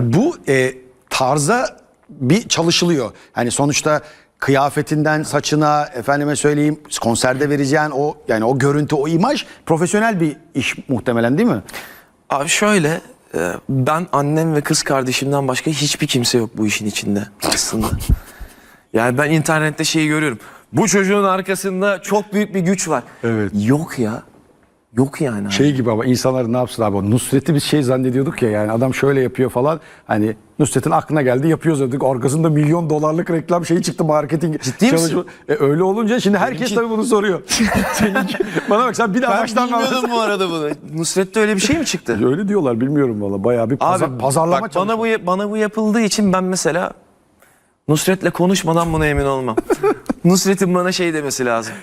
Bu e, tarza bir çalışılıyor. Hani sonuçta kıyafetinden saçına efendime söyleyeyim konserde vereceğin o yani o görüntü o imaj profesyonel bir iş muhtemelen değil mi? Abi şöyle e, ben annem ve kız kardeşimden başka hiçbir kimse yok bu işin içinde aslında. yani ben internette şeyi görüyorum. Bu çocuğun arkasında çok büyük bir güç var. Evet. Yok ya. Yok yani. abi. Şey gibi ama insanlar ne yapsın abi Nusret'i biz şey zannediyorduk ya yani adam şöyle yapıyor falan hani Nusret'in aklına geldi yapıyoruz dedik arkasında milyon dolarlık reklam şeyi çıktı marketing Ciddi misin? çalışma- E, öyle olunca şimdi herkes Benimki- tabii bunu soruyor. Seninki, bana bak sen bir daha ben baştan anlat. bilmiyordum bu arada bunu. Nusret'te öyle bir şey mi çıktı? Öyle diyorlar bilmiyorum valla bayağı bir pazar, Abi pazarlama bak, bana bu bana bu yapıldığı için ben mesela Nusret'le konuşmadan buna emin olmam. Nusret'in bana şey demesi lazım.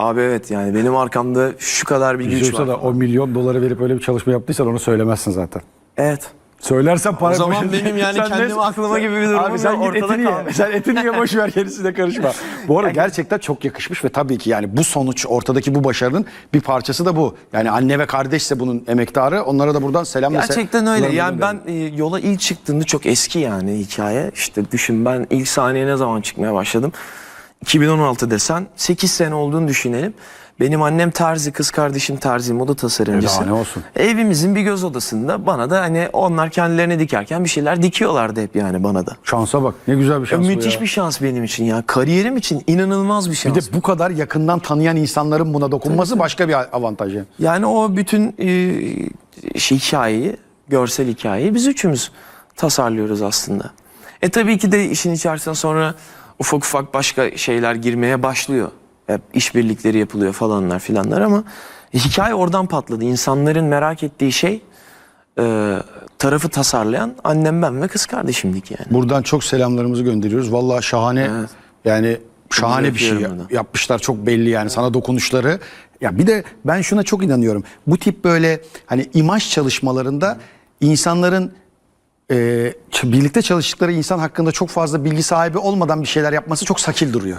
Abi evet yani benim arkamda şu kadar bir güç var. da o milyon doları verip öyle bir çalışma yaptıysan onu söylemezsin zaten. Evet. Söylersen para O zaman benim yani Sen kendim ne- aklıma gibi bir durumum Abi sen yok, git ortada etini ye. kalmış. Sen etini ye boş ver gerisine karışma. Bu arada gerçekten çok yakışmış ve tabii ki yani bu sonuç ortadaki bu başarının bir parçası da bu. Yani anne ve kardeşse bunun emektarı onlara da buradan selam ve se- Gerçekten öyle. selam Yani ben gönderiyorum. e, yola ilk çıktığımda çok eski yani hikaye. İşte düşün ben ilk sahneye ne zaman çıkmaya başladım? 2016 desen 8 sene olduğunu düşünelim. Benim annem terzi, kız kardeşim terzi, moda tasarımcısı. E ne olsun. Evimizin bir göz odasında bana da hani onlar kendilerine dikerken bir şeyler dikiyorlardı hep yani bana da. şansa bak ne güzel bir şans bu müthiş bir şans benim için ya. Kariyerim için inanılmaz bir şans. Bir de bu kadar yakından tanıyan insanların buna dokunması başka bir avantaj. yani. O bütün e, şey, hikayeyi, görsel hikayeyi biz üçümüz tasarlıyoruz aslında. E tabii ki de işin içerisine sonra ufak ufak başka şeyler girmeye başlıyor. Hep işbirlikleri yapılıyor falanlar filanlar ama hikaye oradan patladı. İnsanların merak ettiği şey e, tarafı tasarlayan annem ben ve kız kardeşimdik yani. Buradan çok selamlarımızı gönderiyoruz. Vallahi şahane Evet. yani şahane bir şey burada. yapmışlar çok belli yani sana dokunuşları. Ya bir de ben şuna çok inanıyorum. Bu tip böyle hani imaj çalışmalarında insanların e, birlikte çalıştıkları insan hakkında çok fazla bilgi sahibi olmadan bir şeyler yapması çok sakil duruyor.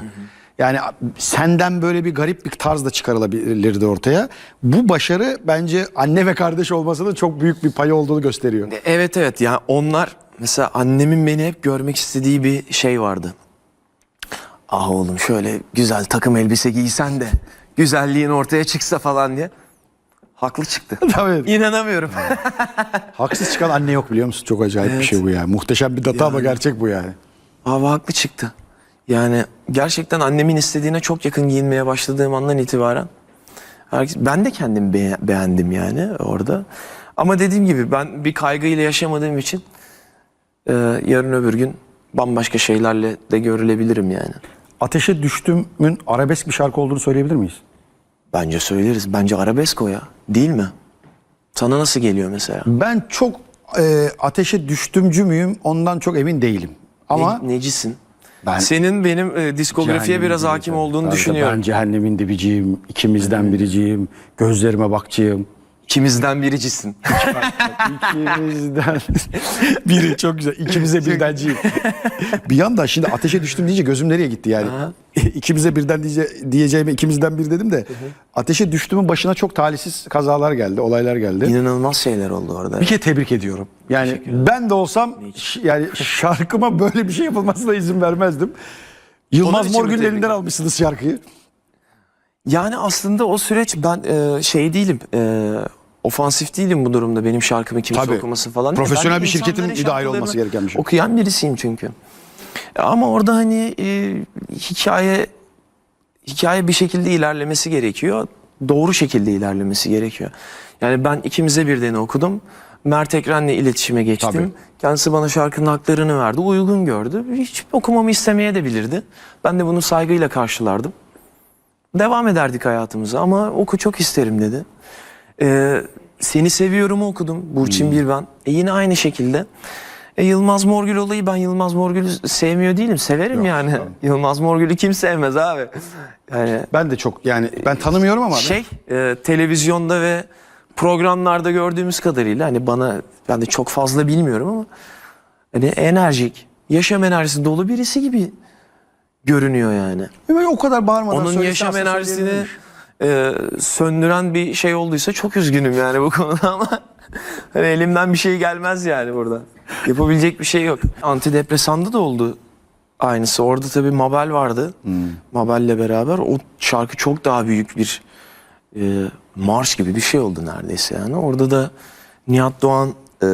Yani senden böyle bir garip bir tarz da çıkarılabilirdi ortaya. Bu başarı bence anne ve kardeş olmasının çok büyük bir payı olduğunu gösteriyor. Evet evet ya onlar mesela annemin beni hep görmek istediği bir şey vardı. Ah oğlum şöyle güzel takım elbise giysen de güzelliğin ortaya çıksa falan diye. Haklı çıktı. Tabii. İnanamıyorum. Haksız çıkan anne yok biliyor musun? Çok acayip bir Evet. şey bu yani. Muhteşem bir data ama Yani. gerçek bu yani. Abi haklı çıktı. Yani gerçekten annemin istediğine çok yakın giyinmeye başladığım andan itibaren herkes, ben de kendimi be- beğendim yani orada. Ama dediğim gibi ben bir kaygıyla yaşamadığım için e, yarın öbür gün bambaşka şeylerle de görülebilirim yani. Ateşe Düştüm'ün arabesk bir şarkı olduğunu söyleyebilir miyiz? Bence söyleriz. Bence arabesk o ya. Değil mi? Sana nasıl geliyor mesela? Ben çok e, ateşe düştümcü müyüm ondan çok emin değilim. Ama Ne- necisin? Ben- Senin benim e, diskografiye cehennemin biraz hakim olduğunu düşünüyorum. Ben cehennemin dibiciyim, ikimizden biriciyim, gözlerime bakçıyım. İkimizden biricisin. İkimizden biri çok güzel. İkimize birdenciyim. bir yanda şimdi ateşe düştüm deyince gözüm nereye gitti yani? İkimize birden diye, diyeceğime ikimizden bir dedim de ateşe düştüğümün başına çok talihsiz kazalar geldi, olaylar geldi. İnanılmaz şeyler oldu orada. Bir kere tebrik ediyorum. Yani ben de olsam yani şarkıma böyle bir şey yapılmasına izin vermezdim. Yılmaz Morgül'ün elinden almışsınız şarkıyı. Yani aslında o süreç ben e, şey değilim. E, ofansif değilim bu durumda benim şarkımı kimse Tabii. okuması falan. Profesyonel Ben bir şirketin müdahil olması gereken bir şey. Okuyan birisiyim çünkü. E, Ama orada hani e, hikaye hikaye bir şekilde ilerlemesi gerekiyor. Doğru şekilde ilerlemesi gerekiyor. Yani ben ikimize birden okudum. Mert Ekren'le iletişime geçtim. Tabii. Kendisi bana şarkının haklarını verdi. Uygun gördü. Hiç okumamı istemeye de bilirdi. Ben de bunu saygıyla karşılardım. Devam ederdik hayatımıza ama oku çok isterim dedi. Ee, Seni Seviyorum'u okudum. Burçin Hmm. Birben. E yine aynı şekilde. E, Yılmaz Morgül olayı ben Yılmaz Morgül'ü sevmiyor değilim. Severim Yok, yani. tamam. Yılmaz Morgül'ü kim sevmez abi. Yani Ben de çok yani ben tanımıyorum ama şey e, televizyonda ve programlarda gördüğümüz kadarıyla hani bana ben de çok fazla bilmiyorum ama hani enerjik, yaşam enerjisi dolu birisi gibi görünüyor yani. Böyle o kadar bağırmadan Onun yaşam enerjisini. E, söndüren bir şey olduysa çok üzgünüm yani bu konuda ama hani elimden bir şey gelmez yani burada. Yapabilecek bir şey yok. Antidepresanda da oldu aynısı. Orada tabii Mabel vardı. Mabel'le beraber o şarkı çok daha büyük bir e, marş gibi bir şey oldu neredeyse yani. Orada da Nihat Doğan e,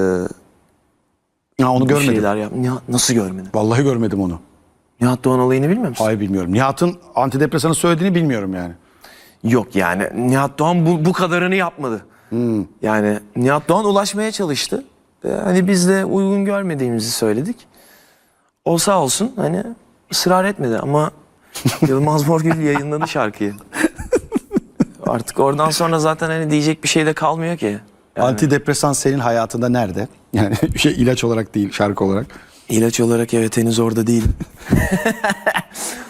Ya onu görmedim. şeyler yap. Nihat, nasıl görmedin? Vallahi görmedim onu. Nihat Doğan olayını bilmiyor musun? Hayır bilmiyorum. Nihat'ın antidepresanı söylediğini bilmiyorum yani. Yok yani Nihat Doğan bu, bu kadarını yapmadı. Yani Nihat Doğan ulaşmaya çalıştı. Ee, hani biz de uygun görmediğimizi söyledik. O sağ olsun hani ısrar etmedi ama Yılmaz Morgül yayınladı şarkıyı. Artık oradan sonra zaten hani diyecek bir şey de kalmıyor ki. Yani Antidepresan senin hayatında nerede? Yani şey ilaç olarak değil, şarkı olarak. ilaç olarak evet henüz orada değilim.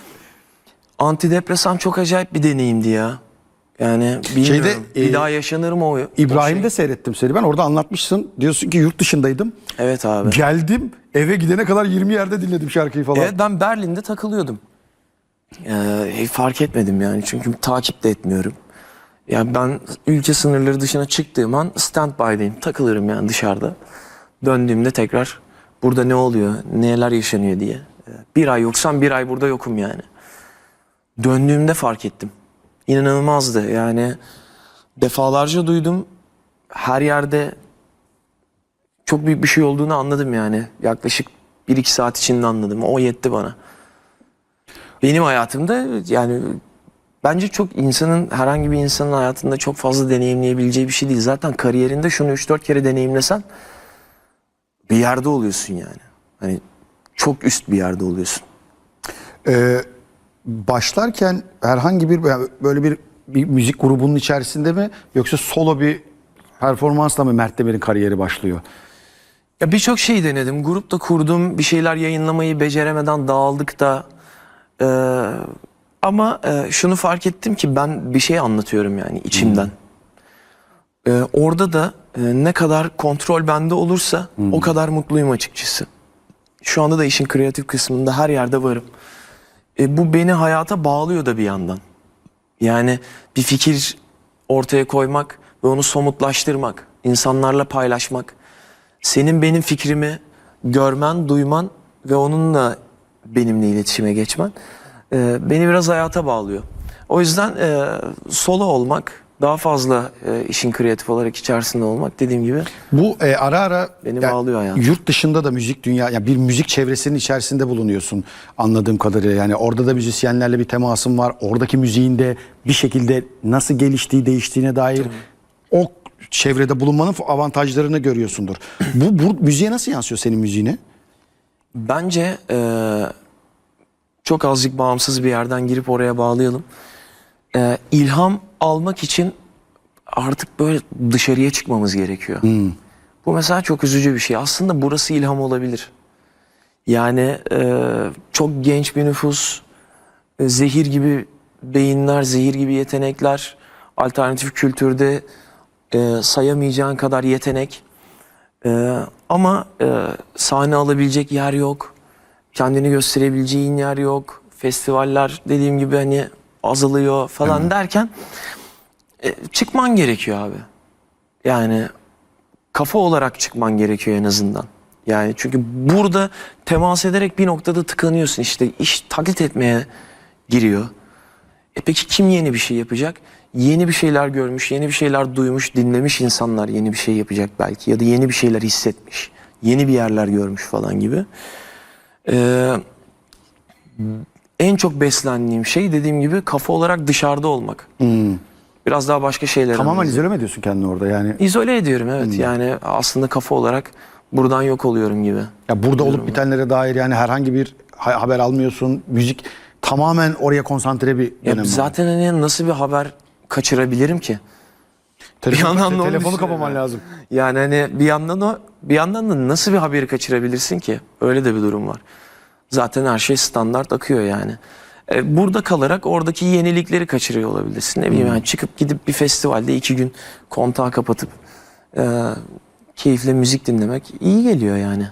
Antidepresan çok acayip bir deneyimdi ya. Yani bilmiyorum. Şeyde, bir e, daha yaşanır mı o? İbrahim'de şey? seyrettim seni ben. Orada anlatmışsın. Diyorsun ki yurt dışındaydım. Evet abi. Geldim eve gidene kadar 20 yerde dinledim şarkıyı falan. Evet ben Berlin'de takılıyordum. Ee, fark etmedim yani çünkü takip de etmiyorum. Yani ben ülke sınırları dışına çıktığım an standby'dayım. Takılırım yani dışarıda. Döndüğümde tekrar burada ne oluyor, neler yaşanıyor diye. Ee, Bir ay yoksam bir ay burada yokum yani. Döndüğümde fark ettim. İnanılmazdı yani. Defalarca duydum. Her yerde çok büyük bir şey olduğunu anladım yani. Yaklaşık 1-2 saat içinde anladım. O yetti bana. Benim hayatımda yani bence çok insanın herhangi bir insanın hayatında çok fazla deneyimleyebileceği bir şey değil. Zaten kariyerinde şunu 3-4 kere deneyimlesen bir yerde oluyorsun yani. Hani çok üst bir yerde oluyorsun. Ee, başlarken herhangi bir böyle bir, bir müzik grubunun içerisinde mi yoksa solo bir performansla mı Mert Demir'in kariyeri başlıyor? Ya birçok şey denedim. Grup da kurdum. Bir şeyler yayınlamayı beceremeden dağıldık da. Ee, ama e, şunu fark ettim ki ben bir şey anlatıyorum yani içimden. Ee, orada da e, ne kadar kontrol bende olursa o kadar mutluyum açıkçası. Şu anda da işin kreatif kısmında her yerde varım. E, bu beni hayata bağlıyor da bir yandan. Yani bir fikir ortaya koymak ve onu somutlaştırmak, insanlarla paylaşmak. Senin benim fikrimi görmen, duyman ve onunla benimle iletişime geçmen e, beni biraz hayata bağlıyor. O yüzden e, solo olmak, daha fazla e, işin kreatif olarak içerisinde olmak dediğim gibi Bu e, ara ara Beni bağlıyor hayatım. Yurt dışında da müzik dünya yani bir müzik çevresinin içerisinde bulunuyorsun anladığım kadarıyla. Yani orada da müzisyenlerle bir temasın var. Oradaki müziğin de bir şekilde nasıl geliştiği, değiştiğine dair o çevrede bulunmanın avantajlarını görüyorsundur. bu, bu müziğe nasıl yansıyor senin müziğine? Bence e, çok azıcık bağımsız bir yerden girip oraya bağlayalım. E, ilham almak için artık böyle dışarıya çıkmamız gerekiyor. Bu mesela çok üzücü bir şey. Aslında burası ilham olabilir. Yani e, çok genç bir nüfus, e, zehir gibi beyinler, zehir gibi yetenekler, alternatif kültürde e, sayamayacağın kadar yetenek. Ee, ama e, sahne alabilecek yer yok. Kendini gösterebileceğin yer yok. Festivaller dediğim gibi hani azalıyor falan derken e, çıkman gerekiyor abi. Yani kafa olarak çıkman gerekiyor en azından. Yani çünkü burada temas ederek bir noktada tıkanıyorsun işte iş taklit etmeye giriyor. E peki kim yeni bir şey yapacak? Yeni bir şeyler görmüş, yeni bir şeyler duymuş, dinlemiş insanlar yeni bir şey yapacak belki. Ya da yeni bir şeyler hissetmiş. Yeni bir yerler görmüş falan gibi. Ee, en çok beslendiğim şey dediğim gibi kafa olarak dışarıda olmak. Biraz daha başka şeyler. Tamamen izole mi ediyorsun kendini orada yani? İzole ediyorum evet. Yani aslında kafa olarak buradan yok oluyorum gibi. Ya burada olup bitenlere dair yani herhangi bir ha- haber almıyorsun. Müzik tamamen oraya konsantre bir Ya dönem. var. zaten hani nasıl bir haber kaçırabilirim ki? Telefon- bir yandan da onu telefonu kapaman lazım. Yani hani bir yandan o bir yandan da nasıl bir haberi kaçırabilirsin ki? Öyle de bir durum var. Zaten her şey standart akıyor yani. E, burada kalarak oradaki yenilikleri kaçırıyor olabilirsin. Ne bileyim yani çıkıp gidip bir festivalde iki gün kontağı kapatıp e, keyifle müzik dinlemek iyi geliyor yani.